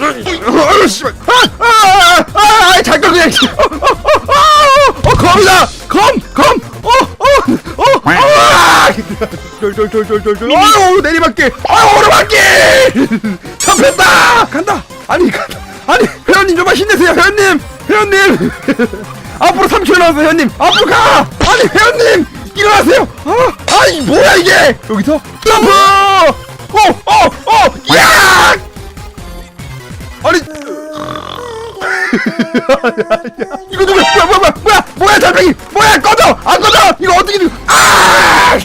아니 씨발. 아유 씨발 아아아아 잠깐 그냥. 어 검이다. 검검어어어아. 쫄쫄쫄쫄쫄쫄 아유 내리막길. 아유 오르막길. 잡혔다. 간다. 아니 간다. 아니 회원님 좀만 힘내세요 회원님. 회원님. 앞으로 3km 나왔어 회원님. 앞으로 가. 아니 회원님 일어나세요! 아 아니 뭐야 이게? 여기서? 점프! 어 어 어 야! 아니 이거 누구야? 뭐야 뭐야 뭐야 뭐야 뭐야 달팽이! 뭐야 꺼져! 안 꺼져! 이거 어떻게 된- 아!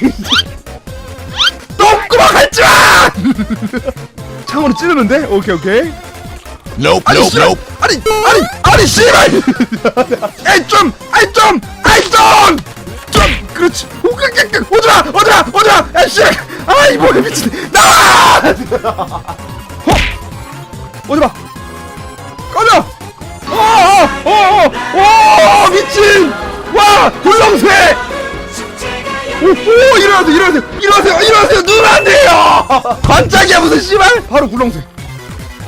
똥구멍 할지 마! 창으로 찌르는데? 오케이 오케이. Nope, 아니 nope, 씨발! nope. 아니 아니 아니 씨발! 아이 좀 아이 좀 아이 좀좀 그렇지. 오그그그 오지마 오지마 오지마. 야 씨발 아이 뭐야 미친. 나와! 어? 오지마. 꺼져! 어어어어어 미친. 와 굴렁쇠 오오 일어나세요 일어나세요. 일어나세요 일어나세요. 누면 안 돼요. 반짝이야 무슨 씨발? 바로 굴렁쇠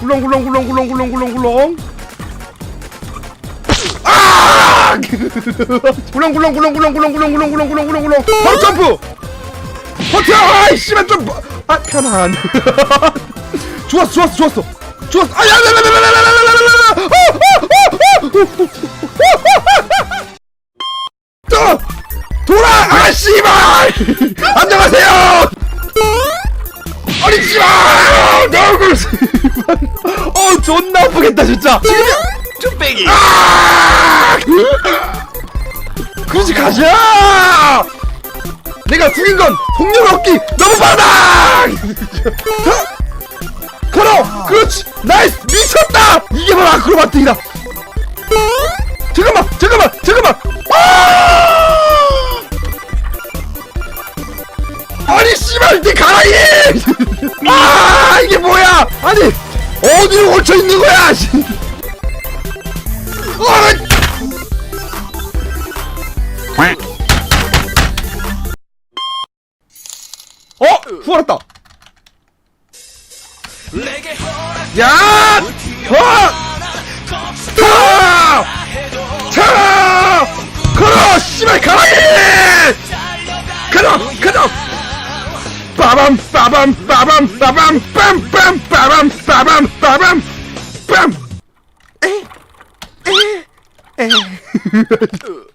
굴렁굴렁굴렁굴렁굴렁굴렁굴렁 아! 굴렁 굴렁 굴렁 굴렁 굴렁 굴렁 굴렁 굴렁 굴렁 굴렁 굴렁 바로 점프 버텨 아이 씨발 좀 아 편안 좋았어 좋았어 좋았어 좋았어 아야야야야야야야야야야야야 또 돌아 아 씨발 안녕하세요 아니 씨발 내 얼굴 씨발 어 존나 아프겠다 진짜 지금이야 쭈빼기. 아! 그렇지 가자! 내가 죽인 건 폭력 얻기 너무 빠르다! 걸어! 그렇지! 나이스! 미쳤다! 이게 바로 아크로바틱이다! 잠깐만! 잠깐만! 잠깐만! 아! 아니 씨발 내 가랑이! 아 이게 뭐야! 아니 어디로 걸쳐 있는 거야! 씨. 어, 어? 후원했다 야! 어! 차! 차! 걸어! 씨발 가라이! 가자! 가자! 빠밤 빠밤 빠밤 빠밤 빰빰 빠밤 빠밤 빠밤 빰! 에? 에? 에?